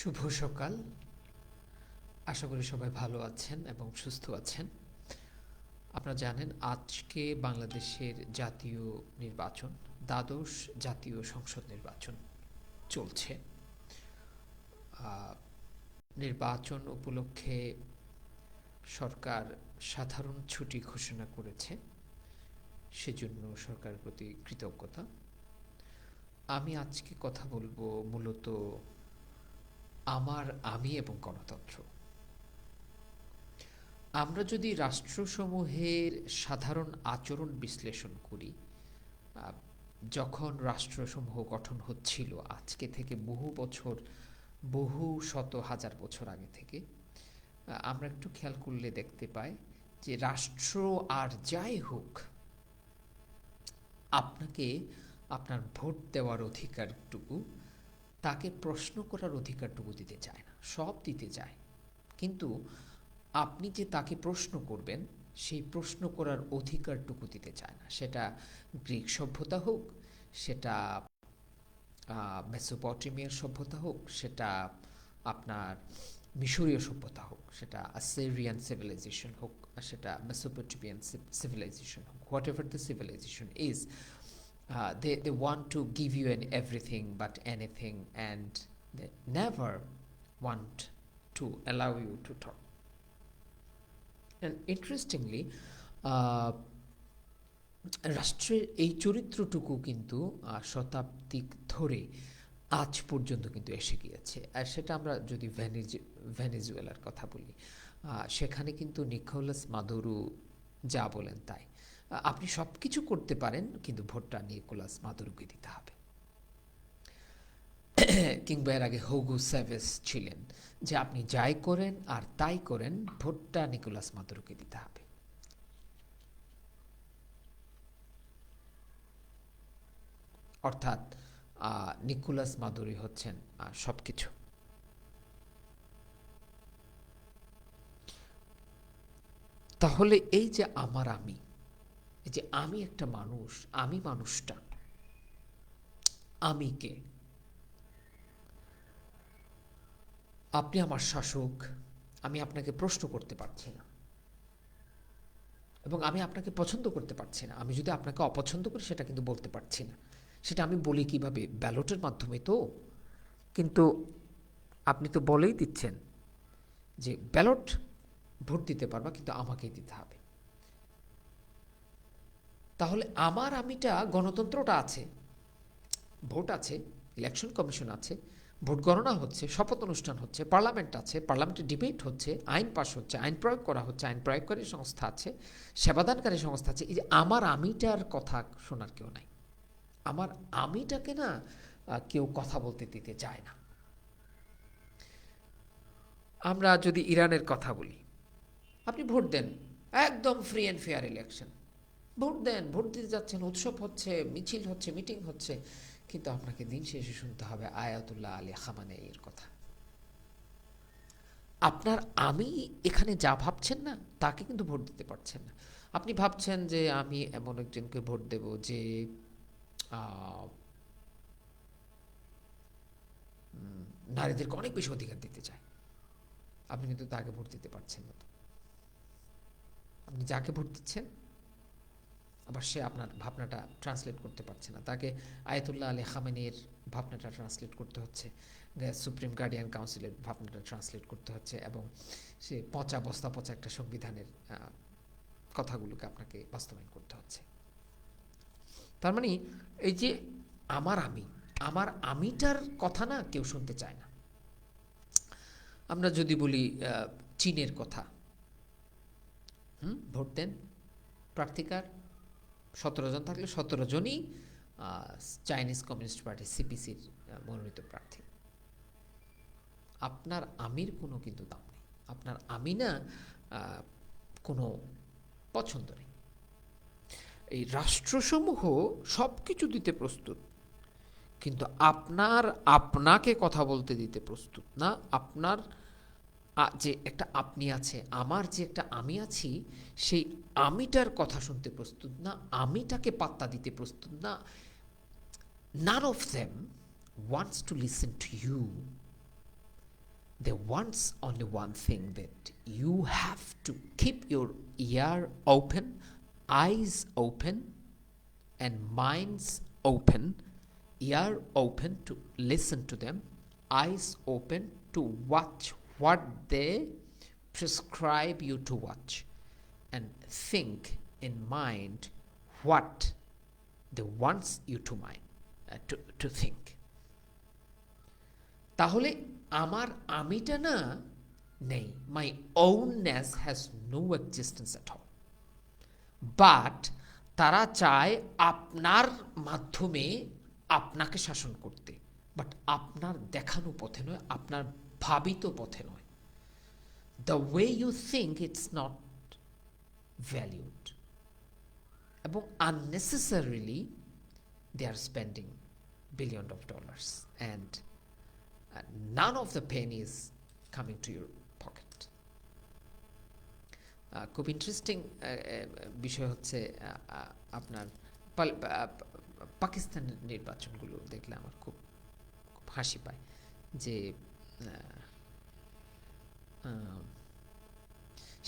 শুভ সকাল। আশা করি সবাই ভালো আছেন এবং সুস্থ আছেন। আপনারা জানেন, আজকে বাংলাদেশের জাতীয় নির্বাচন, দ্বাদশ জাতীয় সংসদ নির্বাচন চলছে। নির্বাচন উপলক্ষে সরকার সাধারণ ছুটি ঘোষণা করেছে। সেজন্য সরকারের প্রতি কৃতজ্ঞতা। আমি আজকে কথা বলব মূলত আমার, আমি এবং গণতন্ত্র। আমরা যদি রাষ্ট্রসমূহের সাধারণ আচরণ বিশ্লেষণ করি যখন রাষ্ট্রসমূহ গঠন হচ্ছিল আজকে থেকে বহু বছর, বহু শত হাজার বছর আগে থেকে আমরা একটু খেয়াল করলে দেখতে পাই যে রাষ্ট্র আর যাই হোক, আপনাকে আপনার ভোট দেওয়ার অধিকারটুকু তাকে প্রশ্ন করার অধিকারটুকু দিতে চায় না, সব দিতে চায়। কিন্তু আপনি যে তাকে প্রশ্ন করবেন, সেই প্রশ্ন করার অধিকারটুকু দিতে চায় না। সেটা গ্রিক সভ্যতা হোক, সেটা মেসোপটেমিয়ার সভ্যতা হোক, সেটা আপনার মিশরীয় সভ্যতা হোক, সেটা আসেরিয়ান সিভিলাইজেশন হোক, সেটা মেসোপটেমিয়ান সিভিলাইজেশন হোক whatever the civilization is uh, they, they want to give you an everything but anything and they never want to allow you to talk and interestingly uh, রাষ্ট্রের এই চরিত্রটুকু কিন্তু আহ, শতাব্দী ধরে আজ পর্যন্ত কিন্তু এসে গিয়েছে আর সেটা আমরা যদি ভ্যানিজ ভেনেজুয়েলার কথা বলি সেখানে কিন্তু নিকোলাস মাদুরু যা বলেন তাই আপনি সব কিছু করতে পারেন, কিন্তু ভোটটা নিকোলাস মাদুরুকে দিতে হবে। কিংবা এর আগে হোগু স্যাভেস ছিলেন, যে আপনি যাই করেন আর তাই করেন, ভোটটা নিকোলাস মাদুরুকে দিতে হবে। অর্থাৎ নিকোলাস মাদুরি হচ্ছেন সব কিছু তাহলে এই যে আমার আমি যে আমি একটা মানুষ, আমি মানুষটা। আমি কে? আপনি আমার শাসক, আমি আপনাকে প্রশ্ন করতে পারছি না। এবং আমি আপনাকে পছন্দ করতে পারছি না। আমি যদি আপনাকে অপছন্দ করি, সেটা কিন্তু বলতে পারছি না। সেটা আমি বলি কীভাবে? ব্যালটের মাধ্যমে তো। কিন্তু আপনি তো বলেই দিচ্ছেন যে ব্যালট ভোট দিতে পারবা, কিন্তু আমাকেই দিতে হবে। তাহলে আমার আমিটা গণতন্ত্রটা আছে, ভোট আছে ইলেকশন কমিশন আছে, ভোট গণনা হচ্ছে, শপথ অনুষ্ঠান হচ্ছে পার্লামেন্ট আছে পার্লামেন্টে ডিবেট হচ্ছে, আইন পাশ হচ্ছে, আইন প্রয়োগ করা হচ্ছে, আইন প্রয়োগকারী সংস্থা আছে, সেবাদানকারী সংস্থা আছে, এই যে আমার আমিটার কথা শোনার কেউ নাই। আমার আমিটাকে না কেউ কথা বলতে দিতে চায় না। আমরা যদি ইরানের কথা বলি, আপনি ভোট দেন, একদম free and fair election vote then, vote দিতে যাচ্ছেন, উৎসব হচ্ছে, মিছিল হচ্ছে, মিটিং হচ্ছে, কিন্তু আপনাকে দিন শেষে শুনতে হবে আয়াতুল্লাহ আলী খামানেইয়ের কথা। আপনার আমি এখানে যা ভাবছেন না, তাকে কিন্তু ভোট দিতে পারছেন না। আপনি ভাবছেন যে আমি এমন একজনকে ভোট দেব যে নারীদেরকে অনেক বেশি অধিকার দিতে চায়। আপনি কিন্তু তাকে ভোট দিতে পারছেন না। আপনি যাকে ভোট দিচ্ছেন আবার সে আপনার ভাবনাটা ট্রান্সলেট করতে পারছে না। তাকে আয়তুল্লাহ আলী খামেনের ভাবনাটা ট্রান্সলেট করতে হচ্ছে। সুপ্রিম গার্ডিয়ান কাউন্সিলের ভাবনাটা ট্রান্সলেট করতে হচ্ছে এবং সে পচা বস্তা পচা একটা সংবিধানের কথাগুলোকে আপনাকে বাস্তবায়ন করতে হচ্ছে। তার মানে এই যে আমার আমি, আমার আমিটার কথা না কেউ শুনতে চায় না। আমরা যদি বলি চীনের কথা। হুম, ভোট দেন প্রার্থিকার সতেরো জন থাকলে সতেরো জনই চাইনিজ কমিউনিস্ট পার্টি সিপিসির মনোনীত প্রার্থী। আপনার আমির কোনো কিন্তু দাম নেই। আপনার আমি না কোনো পছন্দ নেই। এই রাষ্ট্রসমূহ সব কিছু দিতে প্রস্তুত, কিন্তু আপনার আপনাকে কথা বলতে দিতে প্রস্তুত না। আপনার যে একটা আপনি আছে, আমার যে একটা আমি আছি, সেই আমিটার কথা শুনতে প্রস্তুত না, আমিটাকে পাত্তা দিতে প্রস্তুত না। None of them wants to listen to you they wants only one thing that you have to keep your ear open eyes open and minds open ear open to listen to them eyes open to watch what they prescribe you to watch and think in mind what they wants you to mind uh, to, to think. তাহলে আমার আমিটা না নেই my oneness has no existence at all but তারা চায় আপনার মাধ্যমে আপনাকে শাসন করতে বাট আপনার দেখানো পথে নয় আপনার ভাবিত পথে নয়। The way you think it's not valued এবং unnecessarily they are spending billion of dollars and of the penny is coming to your pocket. আহ, খুব ইন্টারেস্টিং বিষয় হচ্ছে আহ, আপনার পাকিস্তানের নির্বাচনগুলো দেখলে আমার খুব খুব হাসি পায় যে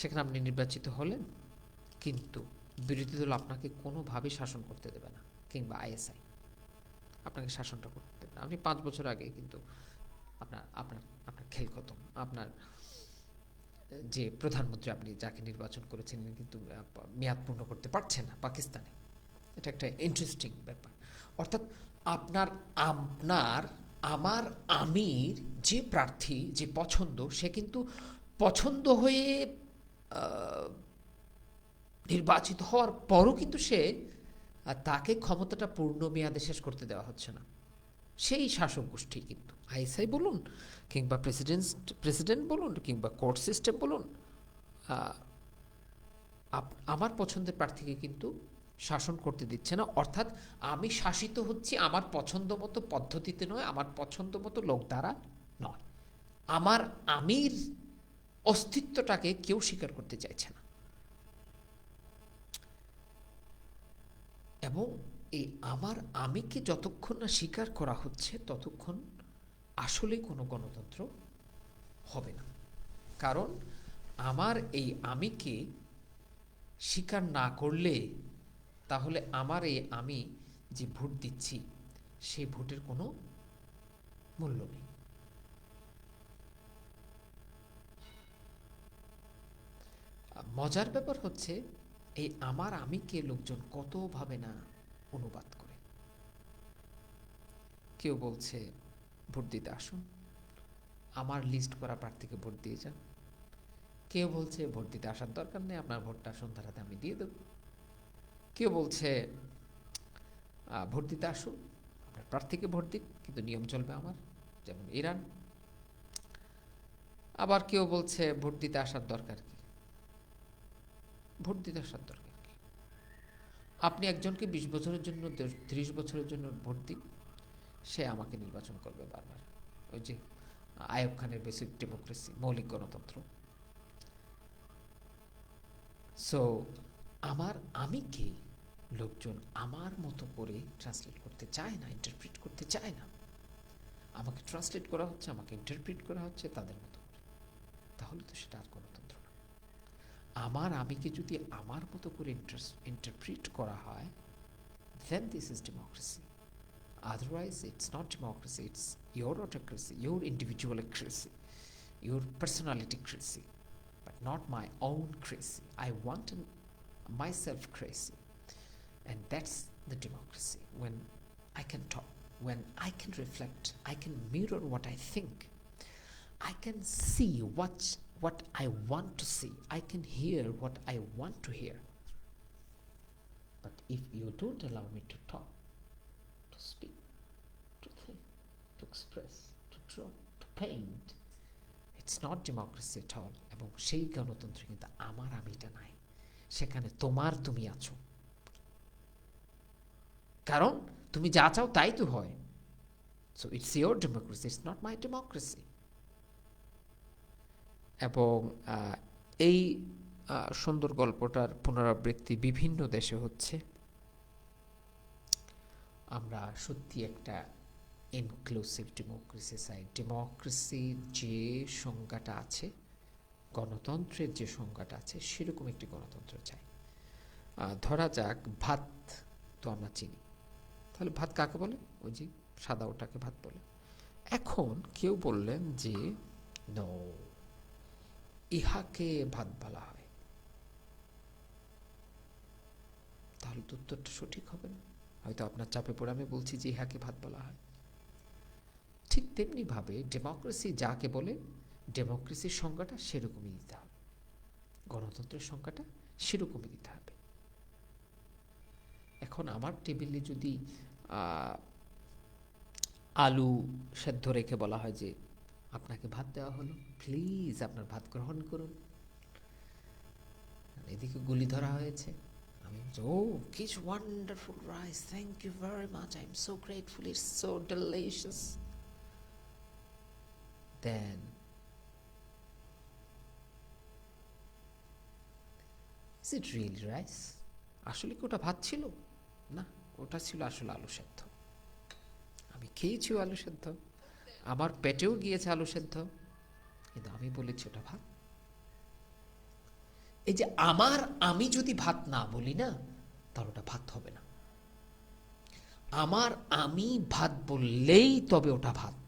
সেখানে আপনি নির্বাচিত হলেন, কিন্তু বিরোধী দল আপনাকে কোনোভাবে শাসন করতে দেবে না, কিংবা আইএসআই আপনাকে শাসনটা করতে দেবে না। আপনি পাঁচ বছর আগে কিন্তু আপনার আপনার আপনার খেল খতম আপনার, যে প্রধানমন্ত্রী আপনি যাকে নির্বাচন করেছেন কিন্তু মেয়াদ পূর্ণ করতে পারছেন না পাকিস্তানে। এটা একটা ইন্টারেস্টিং ব্যাপার। অর্থাৎ আপনার আপনার আমার আমির যে প্রার্থী, যে পছন্দ, সে কিন্তু পছন্দ হয়ে নির্বাচিত হওয়ার পরও কিন্তু সে তাকে ক্ষমতাটা পূর্ণ মেয়াদে শেষ করতে দেওয়া হচ্ছে না। সেই শাসক গোষ্ঠী কিন্তু। আইএসআই বলুন, কিংবা প্রেসিডেন্ট প্রেসিডেন্ট বলুন, কিংবা কোর্ট সিস্টেম বলুন আমার পছন্দের প্রার্থীকে কিন্তু শাসন করতে দিচ্ছে না। অর্থাৎ আমি শাসিত হচ্ছি আমার পছন্দ মতো পদ্ধতিতে নয়, আমার পছন্দ মতো লোক দ্বারা নয়। আমার আমির অস্তিত্বটাকে কেউ স্বীকার করতে চাইছে না। এবং এই আমার আমিকে যতক্ষণ না স্বীকার করা হচ্ছে, ততক্ষণ আসলে কোনো গণতন্ত্র হবে না। কারণ আমার এই আমিকে স্বীকার না করলে তাহলে আমার এই আমি যে ভোট দিচ্ছি সেই ভোটের কোনো মূল্য নেই। মজার ব্যাপার হচ্ছে, এই আমার আমিকে লোকজন কতভাবে না অনুবাদ করে। কেউ বলছে, ভোট দিতে আসুন। আমার লিস্ট করা প্রার্থীকে ভোট দিয়ে যান। কেউ বলছে, ভোট দিতে আসার দরকার নেই, আপনার ভোটটা সন্ধ্যারাতে আমি দিয়ে দেব। কেউ বলছে ভোট দিতে আসুন আপনার প্রার্থীকে ভোট দিন কিন্তু নিয়ম চলবে আমার, যেমন ইরান। আবার কেউ বলছে, ভোট দিতে আসার দরকার কি? ভোট দিতে আসার দরকার কি? আপনি একজনকে বিশ বছরের জন্য ত্রিশ বছরের জন্য ভোট দিন, সে আমাকে নির্বাচন করবে বারবার। ওই যে আয়ব খানের বেসিক ডেমোক্রেসি, মৌলিক গণতন্ত্র। সো আমার আমি কে? লোকজন আমার মতো করে ট্রান্সলেট করতে চায় না ইন্টারপ্রিট করতে চায় না। আমাকে ট্রান্সলেট করা হচ্ছে, আমাকে ইন্টারপ্রিট করা হচ্ছে তাদের মতো তাহলে তো সেটা আর গণতন্ত্র না আমার আমিকে যদি আমার মতো করে ইন্টারপ্রিট করা হয় then this is democracy otherwise it's not democracy it's your autocracy your individual cracy your personality cracy but not my own cracy I want my self cracy and that's the democracy when i can talk when i can reflect i can mirror what i think i can see what what i want to see i can hear what i want to hear but if you don't allow me to talk to speak to think to express to draw to paint it's not democracy at all এবং সেই গণতন্ত্রে কিন্তু আমার আমিটা নাই সেখানে তোমার তুমি আছো কারণ তুমি যা চাও তাই তো হয়। So it's your democracy it's not my democracy এবং এই সুন্দর গল্পটার পুনরাবৃত্তি বিভিন্ন দেশে হচ্ছে। আমরা সত্যি একটা ইনক্লুসিভ ডেমোক্রেসি চাই ডেমোক্রেসির যে সংজ্ঞাটা আছে, গণতন্ত্রের যে সংজ্ঞাটা আছে, সেরকম একটি গণতন্ত্র চাই। ধরা যাক ভাত তো আমরা চিনি। তাহলে ভাত কাকে বলে? ওই যে সাদা ওটাকে ভাত বলে। এখন কেউ বললেন যে, নো, ইহাকে ভাত বলা হয়। তাহলে তো উত্তরটা সঠিক হবে না। হয়তো আপনার চাপে পড়ে আমি বলছি যে, ইহাকে ভাত বলা হয়। ঠিক তেমনি ভাবে ডেমোক্রেসি যাকে বলে, ডেমোক্রেসির সংজ্ঞাটা সেরকমই দিতে হবে। গণতন্ত্রের সংজ্ঞাটা সেরকমই দিতে হবে। এখন আমার টেবিলে যদি আলু সেদ্ধ রেখে বলা হয় যে আপনাকে ভাত দেওয়া হলো প্লিজ আপনার ভাত গ্রহণ করুন। এদিকে গুলি ধরা হয়েছে। আমি ও কিচ wonderful rice thank you very much I am so grateful it's so delicious then is it really rice আসলে কি ওটা ভাত ছিল? ওটা ছিল আসলে আলু সেদ্ধ। আমি খেয়েছি আলু সেদ্ধ, আমার পেটেও গিয়েছে আলু সেদ্ধ, কিন্তু আমি বলেছি ওটা ভাত। এই যে আমার আমি যদি ভাত না বলি না, তাহলে ওটা ভাত হবে না। আমার আমি ভাত বললেই তবে ওটা ভাত।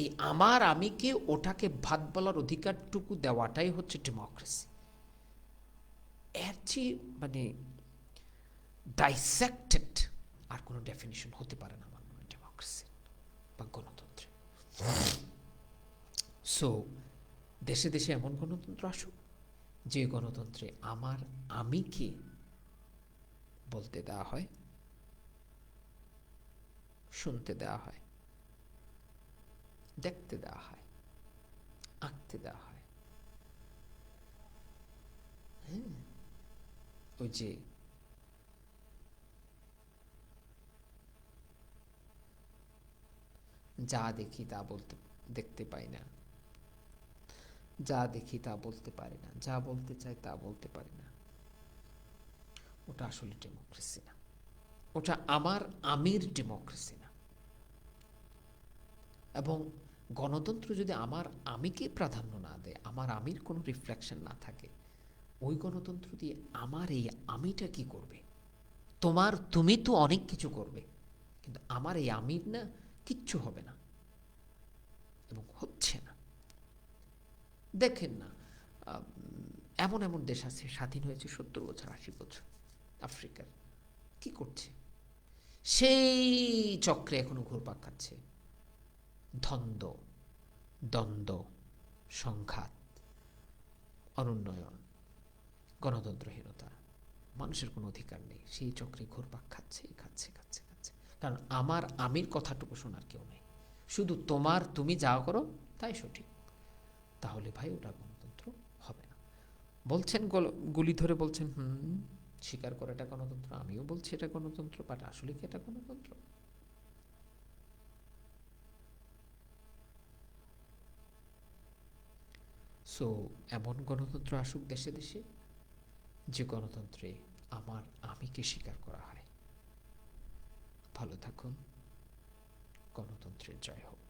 এই আমার আমিকে ওটাকে ভাত বলার অধিকারটুকু দেওয়াটাই হচ্ছে ডেমোক্রেসি এর চেয়ে মানে ডাইসেক্টেড আর কোনো ডেফিনিশন হতে পারে না আমার ডেমোক্রেসি বা গণতন্ত্রে। সো দেশে দেশে এমন গণতন্ত্র আসুক, যে গণতন্ত্রে আমার আমিকে বলতে দেওয়া হয়, শুনতে দেওয়া হয়, দেখতে দেওয়া হয়, আঁকতে দেওয়া হয়। হ্যাঁ ওই যে যা দেখি তা বলতে, দেখতে পাই না। যা দেখি তা বলতে পারি না। যা বলতে চাই তা বলতে পারি না। ওটা আসলে ডেমোক্রেসি না। ওটা আমার আমির ডেমোক্রেসি না। এবং গণতন্ত্র যদি আমার আমিকে প্রাধান্য না দেয়, আমার আমির কোনো রিফ্লেকশন না থাকে, ওই গণতন্ত্র দিয়ে আমার এই আমিটা কি করবে? তোমার, তুমি তো অনেক কিছু করবে, কিন্তু আমার এই আমির না কিচ্ছু হবে না। এবং হচ্ছে না। দেখেন না এমন এমন দেশ আছে স্বাধীন হয়েছে সত্তর বছর, আশি বছর, আফ্রিকার। কি করছে? সেই চক্রে এখনও ঘুরপাক খাচ্ছে। ধন্দ, দ্বন্দ্ব, সংঘাত, অনুন্নয়ন, গণতন্ত্রহীনতা, মানুষের কোনো অধিকার নেই। সেই চক্রে ঘুরপাক খাচ্ছে খাচ্ছে খাচ্ছে খাচ্ছে। কারণ আমার আমির কথাটুকু শোনার কেউ নেই। শুধু তোমার তুমি যা করো, তাই সঠিক। তাহলে ভাই ওটা গণতন্ত্র হবে না। বলছেন গুলি ধরে বলছেন, হুম, স্বীকার করে এটা গণতন্ত্র, আমিও বলছি এটা গণতন্ত্র বাট আসলে কি এটা গণতন্ত্র? সো এমন গণতন্ত্র আসুক দেশে দেশে, যে গণতন্ত্রে আমার আমিকে স্বীকার করা হয়। ভালো থাকুন। গণতন্ত্রের জয় হোক।